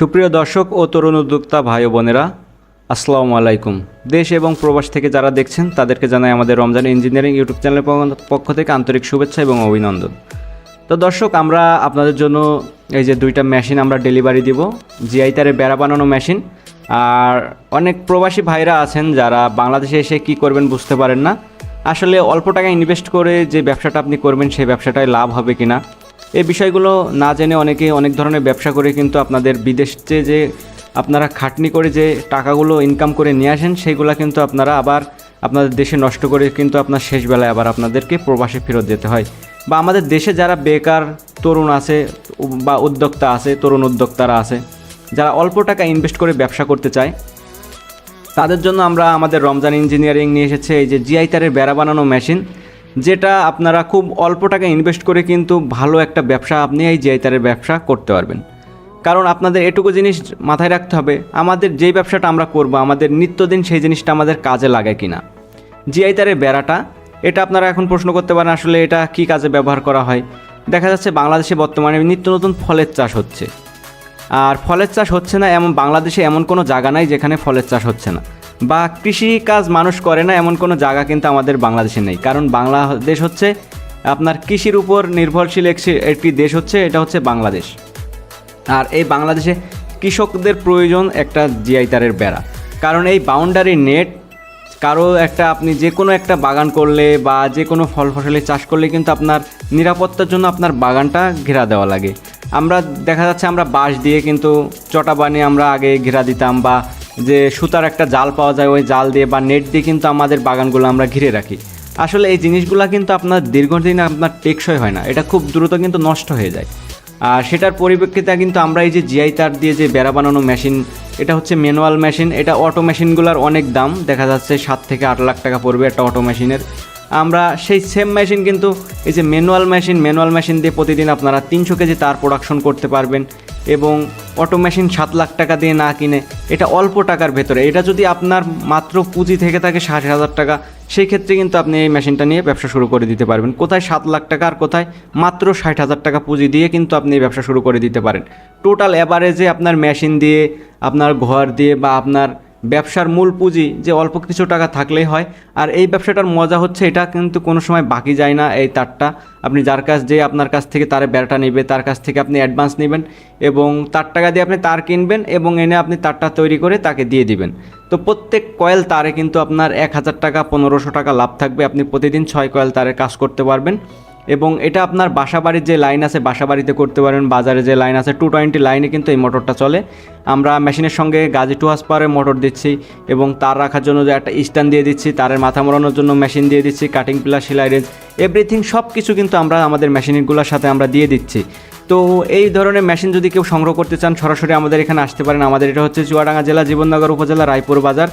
সুপ্রিয় দর্শক ও তরুণ উদ্যোক্তা ভাই বোনেরা, আসসালামু আলাইকুম। দেশ এবং প্রবাস থেকে যারা দেখছেন, তাদেরকে জানাই আমাদের রমজান ইঞ্জিনিয়ারিং ইউটিউব চ্যানেলের পক্ষ- থেকে আন্তরিক শুভেচ্ছা এবং অভিনন্দন। তো দর্শক, আমরা আপনাদের জন্য এই যে দুইটা মেশিন আমরা ডেলিভারি দিব। জিআই তারে বেড়া বানানো মেশিন। আর অনেক প্রবাসী ভাইরা আছেন যারা বাংলাদেশে এসে কি করবেন বুঝতে পারেন না। আসলে অল্প টাকা ইনভেস্ট করে যে ব্যবসাটা আপনি করবেন সেই ব্যবসাটায় লাভ হবে কিনা। এই বিষয়গুলো না জেনে অনেকে অনেক ধরনের ব্যবসা করে কিন্তু আপনাদের বিদেশে যে আপনারা খাটনি করে যে টাকাগুলো ইনকাম করে নিয়ে আসেন, সেইগুলো কিন্তু আপনারা আবার আপনাদের দেশে নষ্ট করে কিন্তু আপনার শেষ বেলায় আবার আপনাদেরকে প্রবাসে ফেরত যেতে হয়। বা আমাদের দেশে যারা বেকার, তরুণ আছে বা উদ্যোক্তা আছে, তরুণ উদ্যোক্তারা আছে, যারা অল্প টাকা ইনভেস্ট করে ব্যবসা করতে চায়, তাদের জন্য আমরা আমাদের রমজান ইঞ্জিনিয়ারিং নিয়ে এসেছে, এই যে জিআই তারের বেড়া বানানো মেশিন যেটা আপনারা খুব অল্প টাকা ইনভেস্ট করে কিন্তু ভালো একটা ব্যবসা আপনি এই জিআই তারের ব্যবসা করতে পারবেন। কারণ আপনাদের এটুকু জিনিস মাথায় রাখতে হবে, আমাদের যেই ব্যবসাটা আমরা করব, আমাদের নিত্যদিন সেই জিনিসটা আমাদের কাজে লাগে কিনা। জিআই তারের বেড়াটা, এটা আপনারা এখন প্রশ্ন করতে পারেন, আসলে এটা কি কাজে ব্যবহার করা হয়? দেখা যাচ্ছে বাংলাদেশে বর্তমানে নিত্য নতুন ফলের চাষ হচ্ছে। আর ফলের চাষ হচ্ছে না এমন, বাংলাদেশে এমন কোনো জায়গা নাই যেখানে ফলের চাষ হচ্ছে না। বা কৃষি কাজ মানুষ করে না, এমন কোনো জায়গা কিন্তু আমাদের বাংলাদেশে নেই। কারণ বাংলাদেশ হচ্ছে আপনার কৃষির উপর নির্ভরশীল একটি- দেশ হচ্ছে, এটা হচ্ছে বাংলাদেশ। আর এই বাংলাদেশে কৃষকদের প্রয়োজন একটা জিআই তারের বেড়া। কারণ এই বাউন্ডারি নেট কারও একটা আপনি যে কোনো একটা বাগান করলে বা যে কোনো ফল ফসলের চাষ করলে কিন্তু আপনার নিরাপত্তার জন্য আপনার বাগানটা ঘেরা দেওয়া লাগে। আমরা দেখা যাচ্ছে আমরা বাঁশ দিয়ে কিন্তু চটা বানিয়ে আমরা আগে ঘেরা দিতাম বা যে সুতার একটা জাল পাওয়া যায়, ওই জাল দিয়ে বা নেট দিয়ে কিন্তু আমাদের বাগানগুলো আমরা ঘিরে রাখি। আসলে এই জিনিসগুলো কিন্তু আপনার দীর্ঘদিন আপনার টেকসই হয় না। এটা খুব দ্রুত কিন্তু নষ্ট হয়ে যায়। আর সেটার পরিপ্রেক্ষিতে কিন্তু আমরা এই যে জিআই তার দিয়ে যে বেড়া বানানো মেশিন, এটা হচ্ছে ম্যানুয়াল মেশিন। এটা অটো মেশিনগুলোর অনেক দাম। দেখা যাচ্ছে সাত থেকে আট লাখ টাকা পড়বে একটা অটো মেশিনের আমরা সেই সেম মেশিন কিন্তু এই যে ম্যানুয়াল মেশিন ম্যানুয়াল মেশিন দিয়ে প্রতিদিন আপনারা তিনশো কেজি তার প্রোডাকশন করতে পারবেন এবং অটো মেশিন সাত লাখ টাকা দিয়ে না কিনে এটা অল্প টাকার ভেতরে। এটা যদি আপনার মাত্র পুঁজি থেকে থাকে ষাট হাজার টাকা, সেই ক্ষেত্রে কিন্তু আপনি এই মেশিনটা নিয়ে ব্যবসা শুরু করে দিতে পারবেন। কোথায় সাত লাখ টাকা আর কোথায় মাত্র ষাট হাজার টাকা পুঁজি দিয়ে কিন্তু আপনি এই ব্যবসা শুরু করে দিতে পারেন। টোটাল অ্যাভারেজে আপনার মেশিন দিয়ে, আপনার ঘর দিয়ে বা আপনার ব্যবসার মূল পুঁজি যে অল্প কিছু টাকা থাকলেই হয়। আর এই ব্যবসাটার মজা হচ্ছে এটা কিন্তু কোনো সময় বাকি যায় না এই তারটা। আপনি যার কাছ যে আপনার কাছ থেকে তারে বেড়াটা নেবে, তার কাছ থেকে আপনি অ্যাডভান্স নেবেন এবং তার টাকা দিয়ে আপনি তার কিনবেন এবং এনে আপনি তারটা তৈরি করে তাকে দিয়ে দিবেন। তো প্রত্যেক কয়েল তারে কিন্তু আপনার এক হাজার টাকা, পনেরোশো টাকা লাভ থাকবে। আপনি প্রতিদিন ছয় কয়েল তারে কাজ করতে পারবেন। এবং এটা আপনার বাসাবাড়ির যে লাইন আছে, বাসাবাড়িতে করতে পারেন, বাজারে যে লাইন আছে টু টোয়েন্টি লাইনে কিন্তু এই মোটরটা চলে। আমরা মেশিনের সঙ্গে গাজি টু হাস পাওয়ারের মোটর দিচ্ছি এবং তার রাখার জন্য যে একটা স্ট্যান্ড দিয়ে দিচ্ছি, তারের মাথা মোড়ানোর জন্য মেশিন দিয়ে দিচ্ছি কাটিং প্লাস সেলাই রেঞ্জ এভরিথিং সব কিছু কিন্তু আমরা আমাদের মেশিনগুলোর সাথে আমরা দিয়ে দিচ্ছি। তো এই ধরনের মেশিন যদি কেউ সংগ্রহ করতে চান, সরাসরি আমাদের এখানে আসতে পারেন। আমাদের এটা হচ্ছে চুয়াডাঙ্গা জেলা, জীবননগর উপজেলা, রায়পুর বাজার,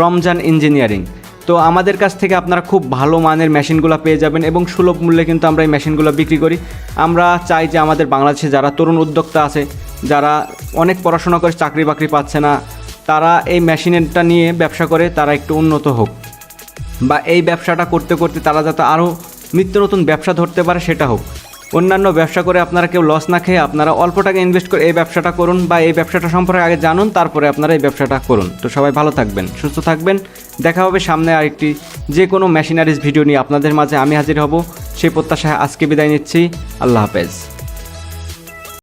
রমজান ইঞ্জিনিয়ারিং। তো আমাদের কাছ থেকে আপনারা খুব ভালো মানের মেশিনগুলো পেয়ে যাবেন এবং সুলভ মূল্যে কিন্তু আমরা এই মেশিনগুলো বিক্রি করি। আমরা চাই যে আমাদের বাংলাদেশে যারা তরুণ উদ্যোক্তা আছে, যারা অনেক পড়াশোনা করে চাকরি বাকরি পাচ্ছে না, তারা এই মেশিনটা নিয়ে ব্যবসা করে তারা একটু উন্নত হোক। বা এই ব্যবসাটা করতে করতে তারা যাতে আরও নিত্য নতুন ব্যবসা ধরতে পারে সেটা হোক। অন্যান্য ব্যবসা করে আপনারা কেউ লস না খেয়ে আপনারা অল্প টাকা ইনভেস্ট করে এই ব্যবসাটা করুন বা এই ব্যবসাটা সম্পর্কে আগে জানুন, তারপরে আপনারা এই ব্যবসাটা করুন। তো সবাই ভালো থাকবেন, সুস্থ থাকবেন। দেখা হবে সামনে আরেকটি যে কোনো মেশিনারিজ ভিডিও নিয়ে আপনাদের মাঝে আমি হাজির হব। সেই প্রত্যাশায় আজকে বিদায় নিচ্ছি। আল্লাহ হাফেজ।